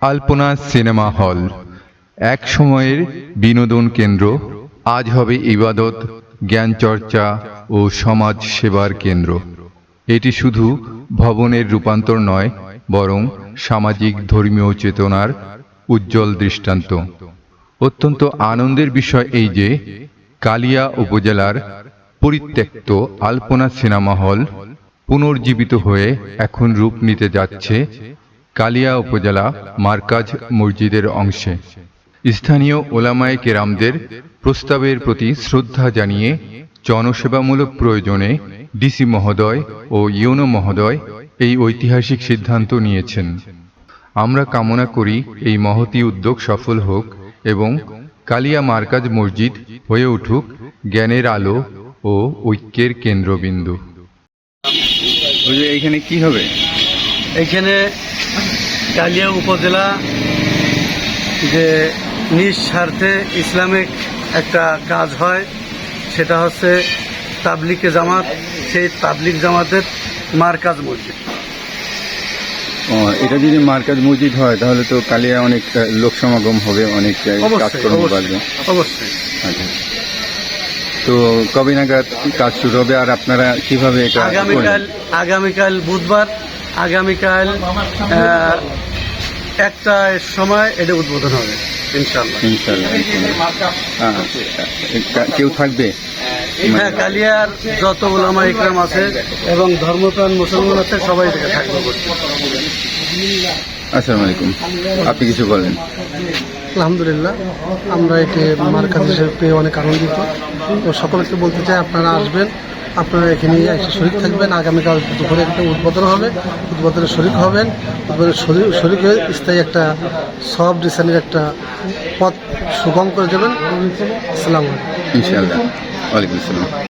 আলপনা cinema hall. এক সময়ের বিনোদন কেন্দ্র। আজ হবে ইবাদত জ্ঞান চর্চা ও সমাজ সেবার কেন্দ্র। এটি শুধু ভবনের রূপান্তর নয়, বরং সামাজিক ধর্মীয় চেতনার উজ্জ্বল দৃষ্টান্ত। অত্যন্ত আনন্দের বিষয় এই যে, কালিয়া উপজেলার পরিত্যক্ত আলপনা সিনেমা হল পুনর্জীবিত হয়ে এখন রূপ নিতে যাচ্ছে কালিয়া উপজেলা মার্কাজ মসজিদের অংশে। স্থানীয় ওলামায়ে কেরামদের প্রস্তাবের প্রতি শ্রদ্ধা জানিয়ে জনসেবামূলক প্রয়োজনে ডিসি মহোদয় ও ইউনো মহোদয় এই ঐতিহাসিক সিদ্ধান্ত নিয়েছেন। আমরা কামনা করি এই মহতি উদ্যোগ সফল হোক এবং কালিয়া মার্কাজ মসজিদ হয়ে উঠুক জ্ঞানের আলো ও ঐক্যের কেন্দ্রবিন্দু। এখানে কি হবে? এখানে কালিয়া উপজেলা যে নিঃস্বার্থে ইসলামিক একটা কাজ হয় সেটা হচ্ছে তাবলিকে জামাত সেই তাবলিক জামাতের মার্কাজ মসজিদ। এটা যদি মার্কাজ মসজিদ হয় তাহলে তো কালিয়া অনেক লোক সমাগম হবে অনেক কাজকর্ম অবশ্যই আচ্ছা। তো কবে নাগাদ কাজ শুরু হবে আর আপনারা কীভাবে আগামীকাল আগামীকাল বুধবার আগামীকাল আহ, একটা সময় এটা উদ্বোধন হবে ইনশাল্লাহ হ্যাঁ, কেউ থাকবে? হ্যাঁ কালিয়ার যত ওলামা ইকরাম আছে এবং ধর্মপ্রাণ মুসলমান আছে সবাই এটাকে থাকবে আসসালামু আলাইকুম। আপনি কিছু বলেন। আলহামদুলিল্লাহ আমরা একে মার্কাজ হিসেবে পেয়ে অনেক আনন্দিত। তো সকলকে বলতে চাই আপনারা আসবেন আপনারা এখানে এসে শরিক থাকবেন। আগামীকাল দুপুরে একটা উদ্বোধন হবে। উদ্বোধনে শরিক হবেন। উদ্বোধনে শরিক- শরিক হয়ে স্থায়ী একটা সব ডিসাইনের একটা পথ সুগম করে দেবেন। আসসালাম আলাইকুম। ওয়ালাইকুম আসসালাম।